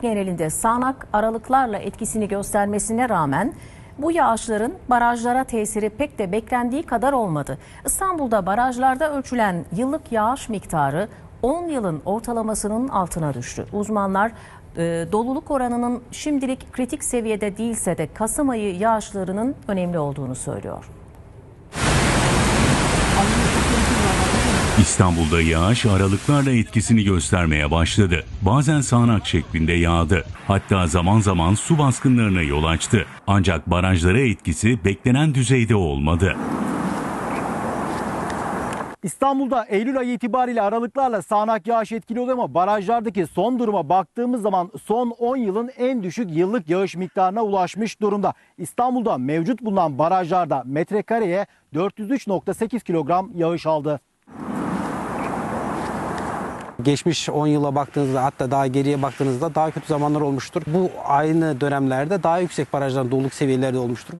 genelinde sağanak aralıklarla etkisini göstermesine rağmen bu yağışların barajlara tesiri pek de beklendiği kadar olmadı. İstanbul'da barajlarda ölçülen yıllık yağış miktarı 10 yılın ortalamasının altına düştü. Uzmanlar e, doluluk oranının şimdilik kritik seviyede değilse de Kasım ayı yağışlarının önemli olduğunu söylüyor. İstanbul'da yağış aralıklarla etkisini göstermeye başladı. Bazen sağanak şeklinde yağdı. Hatta zaman zaman su baskınlarına yol açtı. Ancak barajlara etkisi beklenen düzeyde olmadı. İstanbul'da Eylül ayı itibariyle aralıklarla sağanak yağış etkili oluyor ama barajlardaki son duruma baktığımız zaman son 10 yılın en düşük yıllık yağış miktarına ulaşmış durumda. İstanbul'da mevcut bulunan barajlarda metrekareye 403.8 kilogram yağış aldı. Geçmiş 10 yıla baktığınızda hatta daha geriye baktığınızda daha kötü zamanlar olmuştur. Bu aynı dönemlerde daha yüksek barajların doluluk seviyeleri de olmuştur.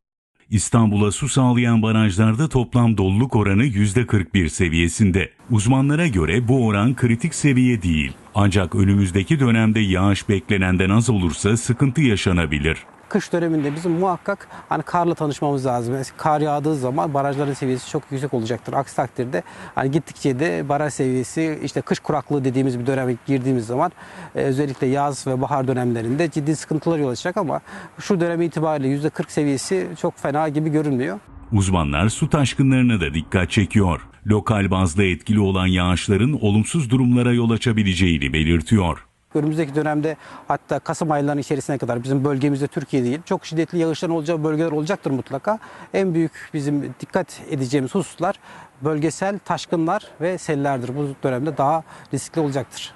İstanbul'a su sağlayan barajlarda toplam doluluk oranı %41 seviyesinde. Uzmanlara göre bu oran kritik seviye değil. Ancak önümüzdeki dönemde yağış beklenenden az olursa sıkıntı yaşanabilir. Kış döneminde bizim muhakkak hani karla tanışmamız lazım. Mesela kar yağdığı zaman barajların seviyesi çok yüksek olacaktır. Aksi takdirde hani gittikçe de baraj seviyesi işte kış kuraklığı dediğimiz bir döneme girdiğimiz zaman e, özellikle yaz ve bahar dönemlerinde ciddi sıkıntılar yol açacak ama şu dönem itibariyle %40 seviyesi çok fena gibi görünmüyor. Uzmanlar su taşkınlarına da dikkat çekiyor. Lokal bazda etkili olan yağışların olumsuz durumlara yol açabileceğini belirtiyor. Önümüzdeki dönemde hatta Kasım aylarının içerisine kadar bizim bölgemizde Türkiye değil çok şiddetli yağışların olacağı bölgeler olacaktır mutlaka. En büyük bizim dikkat edeceğimiz hususlar bölgesel taşkınlar ve sellerdir. Bu dönemde daha riskli olacaktır.